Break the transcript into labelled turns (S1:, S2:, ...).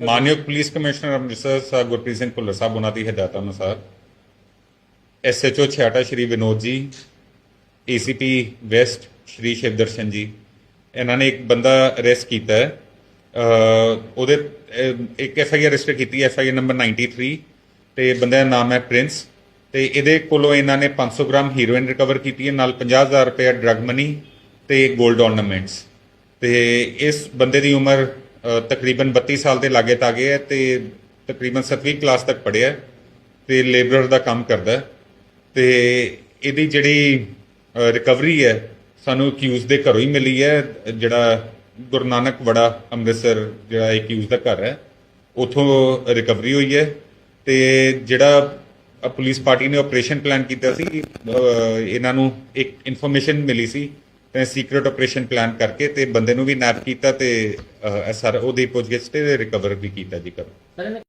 S1: ਮਾਨਯੋਗ police commissioner Amritsar sahib Gurpreet Singh Bhullar sahib, ਉਹਨਾਂ ਦੀ ਹਦਾਇਤਾਂ ਅਨੁਸਾਰ ਐਸਐਚਓ ਛਿਆਟਾ ਸ਼੍ਰੀ ਵਿਨੋਦ ਜੀ, ਏਸੀਪੀ ਵੈਸਟ ਸ਼੍ਰੀ ਸ਼ਿਵਦਰਸ਼ਨ ਜੀ, ਇਹਨਾਂ ਨੇ ਇੱਕ ਬੰਦਾ ਅਰੈਸਟ ਕੀਤਾ ਹੈ। ਅਹ ਉਹਦੇ, ਅਹ ਇੱਕ ਐਫਆਈਆਰ ਰਜਿਸਟਰ ਕੀਤੀ ਹੈ ਐਫਆਈਆਰ ਨੰਬਰ 93 ਤੇ ਬੰਦੇ ਦਾ ਨਾਮ ਹੈ ਪ੍ਰਿੰਸ, ਤੇ ਇਹਦੇ ਕੋਲੋਂ ਇਹਨਾਂ ਨੇ 500 ਗ੍ਰਾਮ ਹੀਰੋਇਨ ਰਿਕਵਰ ਕੀਤੀ ਹੈ, ਨਾਲ 50000 ਰੁਪਏ ਡਰਗ ਮਨੀ ਤੇ 골ਡ ornaments ਤੇ ਇਸ ਬੰਦੇ ਦੀ ਉਮਰ ਤਕਰੀਬਨ 32 ਸਾਲ ਦੇ ਲਾਗੇ ਤਾਗੇ ਹੈ ਤੇ ਤਕਰੀਬਨ 7ਵੀਂ ਕਲਾਸ ਤੱਕ ਪੜ੍ਹਿਆ ਹੈ ਤੇ ਲੇਬਰਰ ਦਾ ਕੰਮ ਕਰਦਾ ਹੈ ਤੇ ਇਹਦੀ ਜਿਹੜੀ ਰਿਕਵਰੀ ਹੈ ਸਾਨੂੰ ਅਕਿਊਜ਼ ਦੇ ਘਰੋਂ ਹੀ ਮਿਲੀ ਹੈ। ਜਿਹੜਾ ਗੁਰੂ ਨਾਨਕ ਵੜਾ ਅੰਮ੍ਰਿਤਸਰ ਜਿਹੜਾ ਅਕਿਊਜ਼ ਦਾ ਘਰ ਹੈ, ਉਥੋਂ ਰਿਕਵਰੀ ਹੋਈ ਹੈ ਤੇ ਜਿਹੜਾ ਪੁਲਿਸ ਪਾਰਟੀ ਨੇ ਆਪਰੇਸ਼ਨ ਪਲਾਨ ਕੀਤਾ ਸੀ ਇਹਨਾਂ ਨੂੰ ਇੱਕ ਇਨਫੋਰਮੇਸ਼ਨ ਮਿਲੀ ਸੀ ਤੇ ਸੀਕ੍ਰੀਟ ਆਪਰੇਸ਼ਨ ਪਲਾਨ ਕਰਕੇ ਤੇ ਬੰਦੇ ਨੂੰ ਵੀ ਨੈਪ ਕੀਤਾ ਤੇ ਅ, ਇਹ ਸਾਰਾ ਉਹਦੀ ਪੁੱਛਗਿੱਛ ਤੇ ਰਿਕਵਰ ਵੀ ਕੀਤਾ ਜੀ ਘਰੋਂ।
S2: ਸਰ ਇਹਨੇ